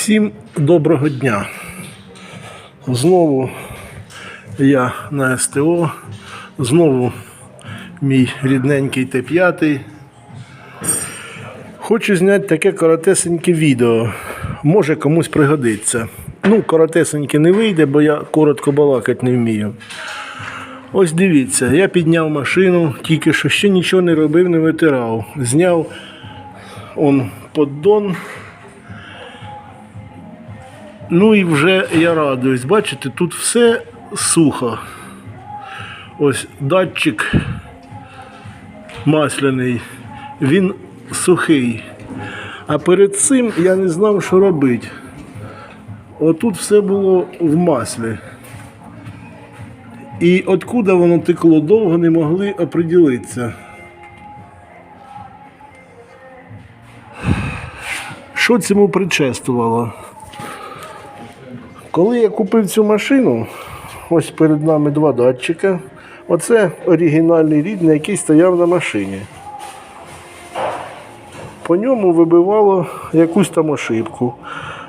Всім доброго дня. Знову я на СТО, знову мій рідненький Т5. Хочу зняти таке коротесеньке відео. Може комусь пригодиться. Ну, коротесеньке не вийде, бо я коротко балакати не вмію. Ось дивіться, я підняв машину, тільки що ще нічого не робив, не витирав. Зняв он поддон. Ну і вже я радуюсь. Бачите, тут все сухо. Ось датчик масляний, він сухий. А перед цим я не знав, що робити. Отут все було в маслі. І откуда воно текло довго не могли оприділитися. Що цьому предшествувало? Коли я купив цю машину, ось перед нами два датчика. Оце оригінальний рідний, який стояв на машині. По ньому вибивало якусь там ошибку.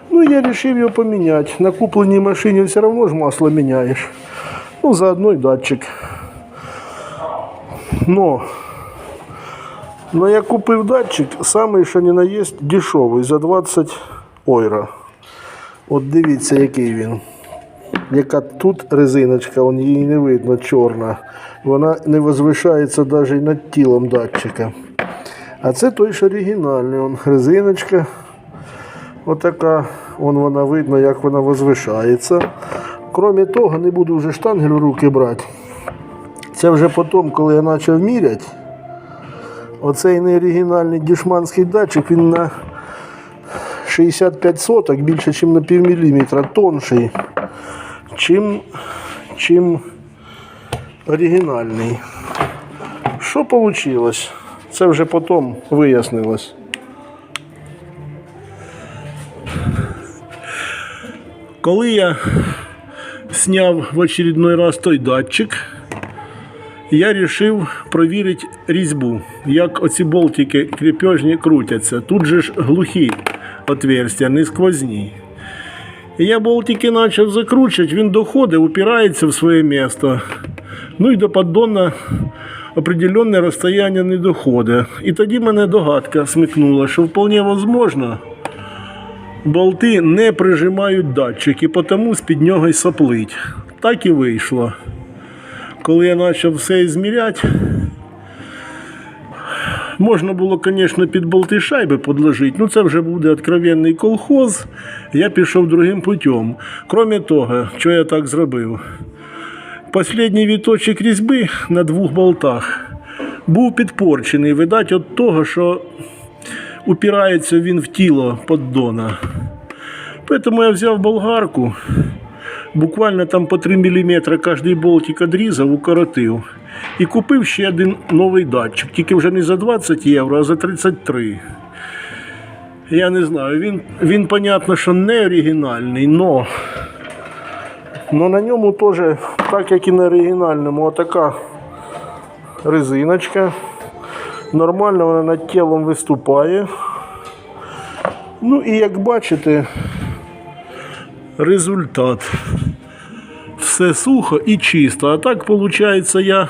Ну, я вирішив його поміняти. На купленій машині все одно ж масло міняєш. Ну, заодно й датчик. Но, но я купив датчик, самий, що ні на є, дешевий, за 20 євро. От дивіться, який він. Яка тут резиночка, вон її не видно, чорна. Вона не возвишається навіть над тілом датчика. А це той ж оригінальний. Вон резиночка. Отака, вон вона видно, як вона возвишається. Крім того, не буду вже штангель в руки брати. Це вже потім, коли я почав міряти, оцей неоригінальний дішманський датчик, він на 65 соток, більше, ніж на пів міліметра, тонший, чим, чим оригінальний. Що вийшло? Це вже потім вияснилось. Коли я сняв в очередной раз той датчик, я вирішив провірити різьбу, як оці болтики кріпежні крутяться. Тут же ж глухі отверстия, не сквозні. Я болтики почав закручувати, він доходить, упирається в своє місце. Ну і до поддона определенне розстояння не доходить. І тоді мене догадка смикнула, що вполне возможно, болти не прижимають датчик і тому з-під нього й соплить. Так і вийшло. Коли я почав все зміряти, можна було, звісно, під болти шайби підложити, ну це вже буде откровенний колхоз. Я пішов другим путем. Крім того, що я так зробив. Последній віточок різьби на двох болтах був підпорчений, видать, від того, що упирається він в тіло поддона. Поэтому я взяв болгарку, буквально там по 3 мм кожний болтик одрізав, укоротив. І купив ще один новий датчик, тільки вже не за 20 євро, а за 33. Я не знаю, він, він понятно, що не оригінальний, но, но на ньому теж, так як і на оригінальному, отака резиночка. Нормально вона над тілом виступає. Ну і як бачите, результат. Все сухо і чисто. А так виходить, я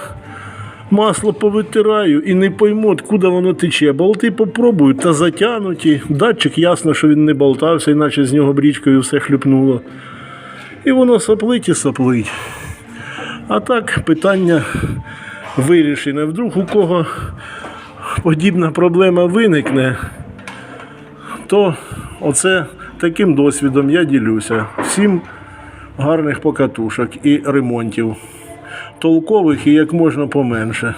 масло повитираю і не пойму, откуда воно тече. Болти попробую та затягнуті. Датчик ясно, що він не болтався, іначе з нього брічкою все хлюпнуло. І воно соплить і соплить. А так питання вирішене. Вдруг у кого подібна проблема виникне, то оце таким досвідом я ділюся. Всім гарних покатушок і ремонтів. Толкових і як можна поменше.